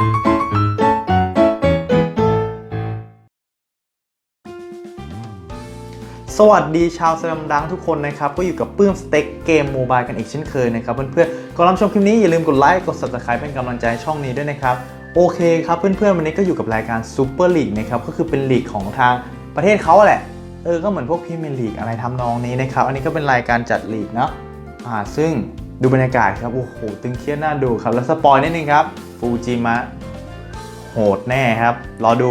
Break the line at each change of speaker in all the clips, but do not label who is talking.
สวัสดีชาวสแลมดังทุกคนนะครับ ก็อยู่กับปื้มสเต็กเกมโมบายกันอีกเช่นเคยนะครับ เพื่อนๆก่อนรับชมคลิปนี้อย่าลืมกดไลค์กด subscribe เป็นกำลังใจช่องนี้ด้วยนะครับ โอเคครับเพื่อนๆวันนี้ก็อยู่กับรายการซูเปอร์ลีกนะครับก็คือเป็นลีกของทางประเทศเขาแหละ เออ ก็เหมือนพวกพรีเมียร์ลีกอะไรทำนองนี้นะครับ อันนี้ก็เป็นรายการจัดลีกเนาะอ่าซึ่งดูบรรยากาศครับโอ้โหตึงเครียดน่าดูครับแล้วสปอยนิดนึงครับ ฟูจิมะ โหดแน่ครับ รอดู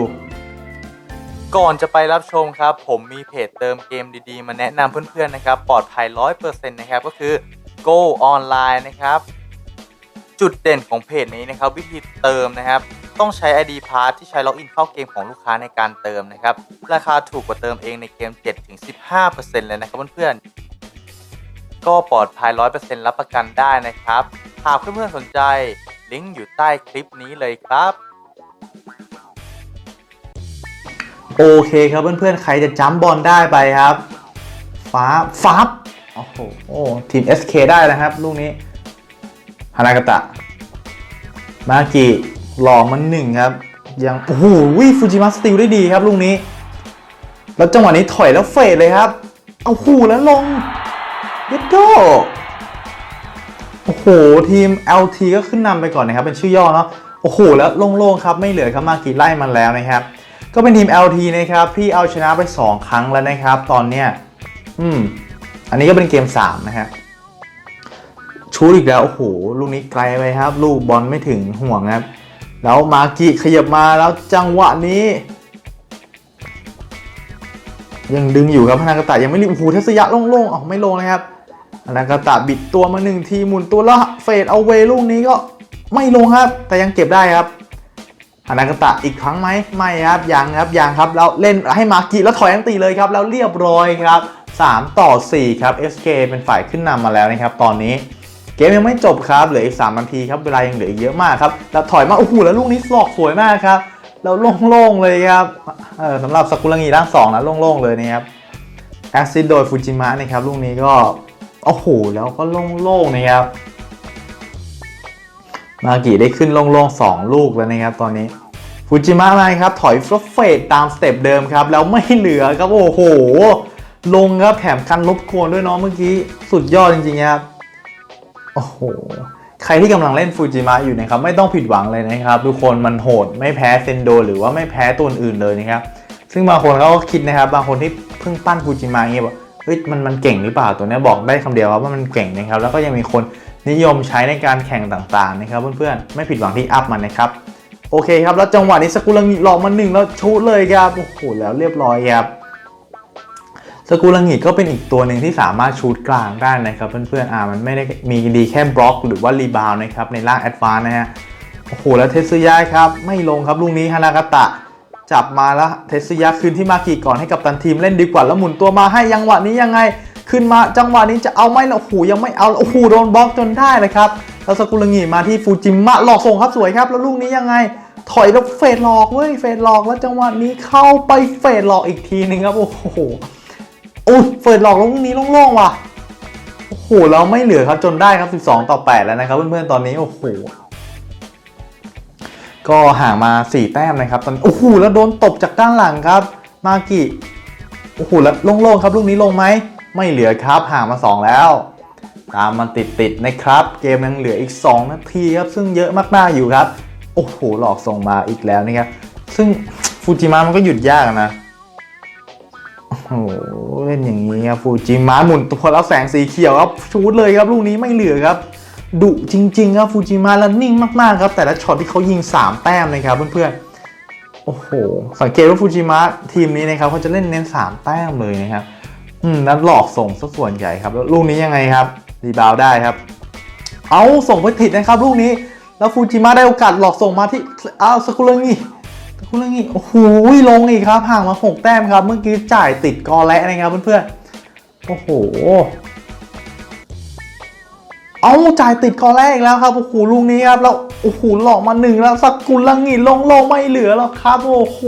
ก่อนจะไปรับชมครับ ผมมีเพจเติมเกมดีๆ มาแนะนำเพื่อนๆนะครับ ปลอดภัย 100%นะครับ ก็คือ Go Online นะครับ จุดเด่นของเพจนี้นะครับ วิธีเติมนะครับ ต้องใช้ ID Pass ที่ใช้ล็อกอินเข้าเกมของลูกค้าในการเติมนะครับ ราคาถูกกว่าเติมเองในเกม 7-15%เลยนะครับเพื่อนๆก็ปลอดภัย 100%รับประกันได้นะครับหากเพื่อนๆสนใจ ลิงก์อยู่ใต้คลิปนี้เลยครับ โอเคครับเพื่อนๆ ใครจะจัมป์บอลได้ไปครับ ฟ้าฟับโอ้โหโอ้ทีม SK ได้นะครับ ลูกนี้ฮานากตะ มากิหล่อมันหนึ่งครับ ยัง โอ้โหฟูจิมะสติลได้ดีครับลูกนี้ แล้วจังหวะนี้ถอยแล้วเฟดเลยครับ เอาหูแล้วลงเย็ดโด โอ้โห ทีม LT ก็ขึ้นนำไปก่อนนะครับ เป็นชื่อย่อเนาะ โอ้โห แล้วโล่งๆครับ ไม่เหลือครับมากิไล่มันแล้วนะครับ ก็เป็นทีม LT นะครับที่เอาชนะไป 2 ครั้งแล้วนะครับ ตอนเนี้ย อืม อันนี้ก็เป็นเกม 3 นะฮะชูดอีกแล้ว โอ้โห ลูกนี้ไกลไปครับ ลูกบอลไม่ถึงห่วงครับ แล้วมากิขยับมาแล้วจังหวะนี้ ยังดึงอยู่ครับพนากาตะยังไม่รีบโอ้โหทัศยะโล่งๆอ๋อไม่ลงนะครับ นากาตะบิดตัวมาหนึ่งทีหมุนตัวแล้วเฟดเอาเวลูกนี้ก็ไม่ลงครับ แต่ยังเก็บได้ครับฮานากาตะอีกครั้งไหมไม่ครับยังครับยังครับแล้วเล่นให้มากิแล้วถอยอันตีเลยครับ แล้วเรียบร้อยครับ 3 ต่อ 4 ครับ SK เป็นฝ่ายขึ้นนำมาแล้วนะครับ ตอนนี้เกมยังไม่จบครับเหลืออีก3นาทีครับเวลายังเหลืออีกเยอะมากครับแล้วถอยมาโอ้โหแล้วลูกนี้สอกสวยมากครับแล้วโล่งๆเลยครับเออสำหรับสกุลังีด้าน2นะโล่งๆเลยนะครับแอซิดโดยฟูจิมะนะครับลูกนี้ก็ โอ้โหแล้วก็โล่งๆนะครับ มากิได้ขึ้นโล่งๆ2ลูกแล้วนะครับตอนนี้ฟูจิมะมาครับถอยฟลอเฟดตามสเต็ปเดิมครับ แล้วไม่เหลือครับ โอ้โห ลงครับแถมคันลบโคนด้วยเนาะเมื่อกี้สุดยอดจริงๆครับ โอ้โห ใครที่กำลังเล่นฟูจิมะอยู่นะครับ ไม่ต้องผิดหวังเลยนะครับ ทุกคนมันโหดไม่แพ้เซนโด หรือว่าไม่แพ้ตัวอื่นเลยนะครับ ซึ่งบางคนเขาก็คิดนะครับ บางคนที่เพิ่งปั้นฟูจิมะเงี้ยบอก เฮ้ยมันมันเก่งหรือเปล่าตัวนี้บอกได้คำเดียวว่ามันเก่งนะครับแล้วก็ยังมีคนนิยมใช้ในการแข่งต่างๆนะครับเพื่อนๆไม่ผิดหวังที่อัพมันนะครับโอเคครับแล้วจังหวะนี้สกุลังิหลอกมาหนึ่งแล้วชูดเลยครับโอ้โหแล้วเรียบร้อยครับสกุลังิก็เป็นอีกตัวหนึ่งที่สามารถชูดกลางได้นะครับเพื่อนๆ อ่ามันไม่ได้มีดีแค่บล็อกหรือว่ารีบาวนะครับในร่างแอดวานนะฮะ โอ้โห แล้วเทสึยะครับ ไม่ลงครับลูกนี้ฮานากาตะ จับมาแล้วเทสยะคืนที่มากิก่อนให้กับตันทีมเล่นดีกว่าแล้วหมุนตัวมาให้ยังหวะนี้ยังไง ขึ้นมาจังหวะนี้จะเอาไหมล่ะโอ้โหยังไม่เอาโอ้โหโดนบล็อกจนได้เลยครับแล้วสกุลงิมาที่ฟูจิมะหลอกส่งครับสวยครับ แล้วลูกนี้ยังไง ถอยแล้วเฟดหลอกเว้ยเฟดหลอกแล้วจังหวะนี้เข้าไปเฟดหลอกอีกทีหนึงครับโอ้โหโอ้ยเฟดหลอกลูกนี้โล่งๆว่ะโอ้โหเราไม่เหลือครับจนได้ครับ 12 ต่อ 8 แล้วนะครับเพื่อนๆตอนนี้โอ้โห ก็ห่างมา 4 แต้มนะครับ ตอนโอ้โหแล้วโดนตบจากด้านหลังครับ มากิโอ้โหแล้วโล่งๆครับลูกนี้ลงไหมไม่เหลือครับห่างมา 2 แล้ว ตามมันติดๆนะครับ เกมยังเหลืออีก 2 นาทีครับ ซึ่งเยอะมากๆอยู่ครับ โอ้โหหลอกส่งมาอีกแล้วนะครับ ซึ่งฟูจิมะมันก็หยุดยากนะโอ้โหเล่นอย่างนี้ครับฟูจิมะหมุนตัวแล้วแสงสีเขียวครับชูดเลยครับลูกนี้ไม่เหลือครับ ดุจริง ๆ ครับฟูจิมะแล้วนิ่งมากๆครับ แต่ละช็อตที่เขายิง 3 แต้มนะครับเพื่อนๆโอ้โห สังเกตว่าฟูจิมะทีมนี้นะครับเขาจะเล่นเน้น 3 แต้มเลยนะครับอืมแล้วหลอกส่งซะส่วนใหญ่ครับแล้วลูกนี้ยังไงครับรีบาวได้ครับ เอาส่งไปผิดนะครับลูกนี้แล้วฟูจิมะได้โอกาสหลอกส่งมาที่อ้าวสกุลงิสกุลงิโอ้โหลงอีกครับห่างมา 6 แต้มครับ เมื่อกี้จ่ายติดกอและนะครับเพื่อนๆโอ้โห เอาจ่ายติดกอแรกอีกแล้วครับโอ้โหลูกนี้ครับแล้วโอ้โหหลอกมาหนึ่งแล้วสกุลลังงิลงลงไม่เหลือแล้วครับโอ้โห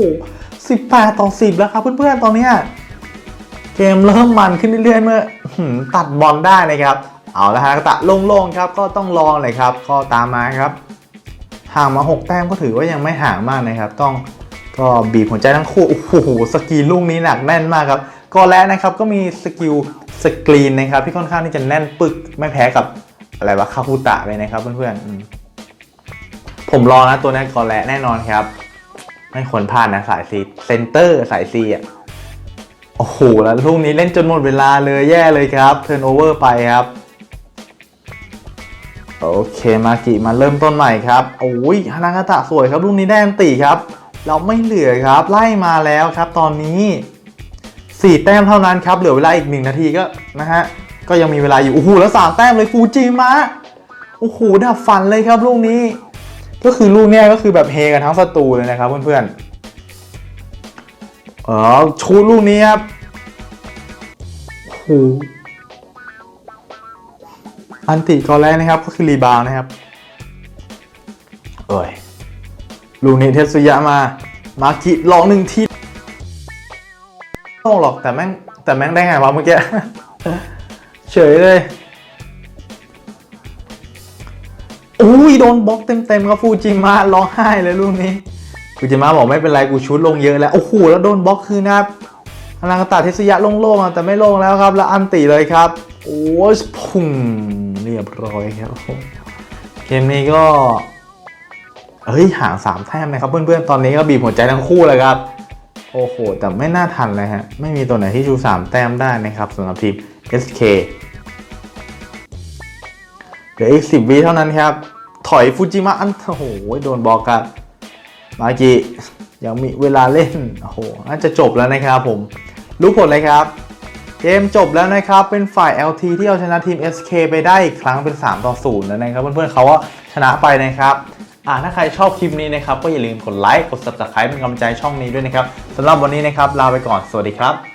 18 ต่อ 10 แล้วครับเพื่อนๆตอนนี้เกมเริ่มมันขึ้นเรื่อยๆเมื่อตัดบอลได้นะครับ เอาละฮะตะโล่งๆครับก็ต้องลองเลยครับก็ตามมาครับ ห่างมา 6 แต้มก็ถือว่ายังไม่ห่างมากนะครับ ต้องก็บีบหัวใจทั้งคู่โอ้โหสกีลูกนี้หนักแน่นมากครับก็แล้วนะครับก็มีสกิลสกรีนนะครับที่ค่อนข้างที่จะแน่นปึกไม่แพ้กับ อะไรวะคาคูตะเลยนะครับเพื่อนๆผมรอนะตัวนี้ก่อนแหละแน่นอนครับ ไม่ควรพลาดนะสายซีเซนเตอร์สายซีอะโอ้โหแล้วลูกนี้เล่นจนหมดเวลาเลยแย่เลยครับเทิร์นโอเวอร์ไปครับโอเคมากิมาเริ่มต้นใหม่ครับโอ้ยฮานากาตะสวยครับลูกนี้ได้อันตีครับ เราไม่เหลือครับไล่มาแล้วครับตอนนี้ 4 แต้มเท่านั้นครับเหลือเวลาอีก 1 นาทีก็นะฮะ ก็ยังมีเวลาอยู่โอ้โหแล้ว3แต้มเลยฟูจิมะโอ้โหดับฝันเลยครับลูกนี้ ก็คือลูกเนี้ยก็คือแบบเฮกันทั้งสตูเลยนะครับเพื่อนๆเออชูลูกนี้ครับโอ้โหอันติก่อนแรกนะครับก็คือรีบาวน์นะครับเอ้ยลูกนี้เทสุยะมา มากิลองหนึ่งทีไม่ต้องหรอกแต่แม่งแต่แม่งได้ไงวะเมื่อกี้ เฉยเลย อุ้ยโดนบล็อกเต็มๆครับฟูจิมะร้องไห้เลยลูกนี้ ฟูจิมะบอกไม่เป็นไรกูชุดลงเยอะแล้ว โอ้โหแล้วโดนบล็อกคืนนะครับพลังกระตาเทสุยะโล่งๆแต่ไม่โล่งแล้วครับ แล้วอันติเลยครับ โอ้ยพุ่งเรียบร้อยครับ เกมนี้ก็เฮ้ยห่างสามแต้มนะครับเพื่อนๆ ตอนนี้ก็บีบหัวใจทั้งคู่เลยครับ โอ้โห แต่ไม่น่าทันเลยฮะ ไม่มีตัวไหนที่ชูสามแต้มได้นะครับสำหรับทีม SK เหลืออีก10วิเท่านั้นครับ ถอยฟูจิมะอันโอ้โหโดนบอกครับมากิยังมีเวลาเล่นโอ้โหน่าจะจบแล้วนะครับผม รู้ผลเลยครับ เกมจบแล้วนะครับ เป็นฝ่าย LT ที่เอาชนะทีม SK ไปได้อีกครั้งเป็น 3 ต่อ 0 แล้วนะครับ เพื่อนๆเขาก็ชนะไปนะครับอ่าถ้าใครชอบคลิปนี้นะครับ ก็อย่าลืมกดไลค์กด subscribe เป็นกำลังใจช่องนี้ด้วยนะครับสำหรับวันนี้นะครับ ลาไปก่อนสวัสดีครับ